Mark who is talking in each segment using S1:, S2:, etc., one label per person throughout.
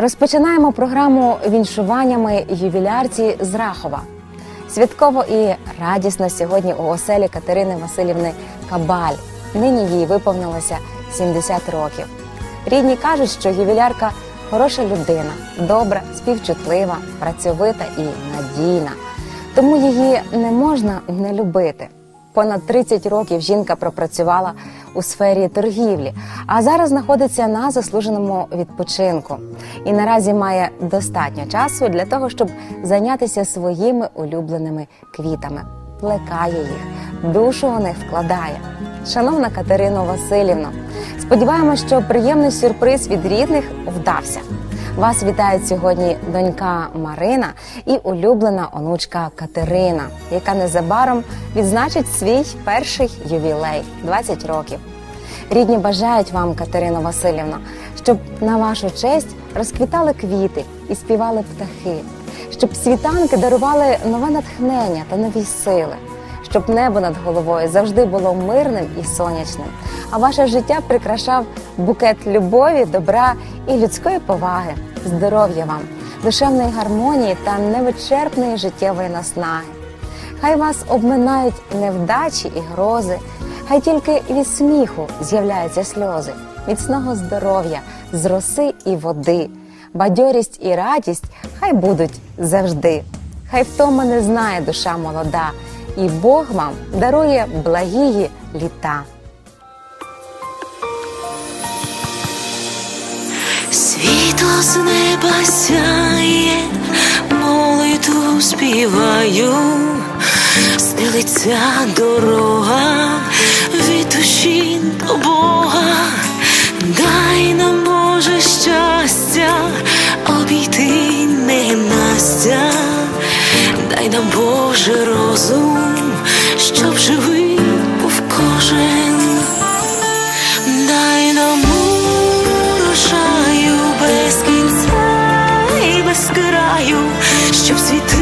S1: Розпочинаємо програму віншуваннями ювілярці з Рахова. Святково і радісно сьогодні у оселі Катерини Васильівни Кабаль. Нині їй виповнилося 70 років. Рідні кажуть, що ювілярка хороша людина, добра, співчутлива, працьовита і надійна. Тому її не можна не любити. Понад 30 років жінка пропрацювала у сфері торгівлі, а зараз знаходиться на заслуженому відпочинку і наразі має достатньо часу для того, щоб зайнятися своїми улюбленими квітами. Плекає їх, душу у них вкладає. Шановна Катерино Васильівно, сподіваємося, що приємний сюрприз від рідних вдався. Вас вітають сьогодні донька Марина і улюблена онучка Катерина, яка незабаром відзначить свій перший ювілей 20 років. Рідні бажають вам, Катерино Васильівна, щоб на вашу честь розквітали квіти і співали птахи, щоб світанки дарували нове натхнення та нові сили, щоб небо над головою завжди було мирним і сонячним, а ваше життя прикрашав букет любові, добра і людської поваги, здоров'я вам, душевної гармонії та невичерпної життєвої наснаги. Хай вас обминають невдачі і грози, хай тільки від сміху з'являються сльози, міцного здоров'я, з роси і води, бадьорість і радість хай будуть завжди. Хай втома не знає душа молода, і Бог вам дарує благії літа.
S2: Світло з неба сяє, молитву співаю, стелиться дорога від душі нам Боже розум, щоб живий був кожен. Дай нам урожаю без кінця і без краю, щоб світило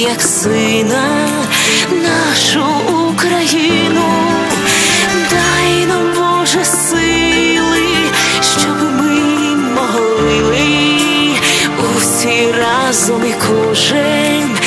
S2: як сина, нашу Україну, дай нам Боже сили, щоб ми могли усі разом і кожен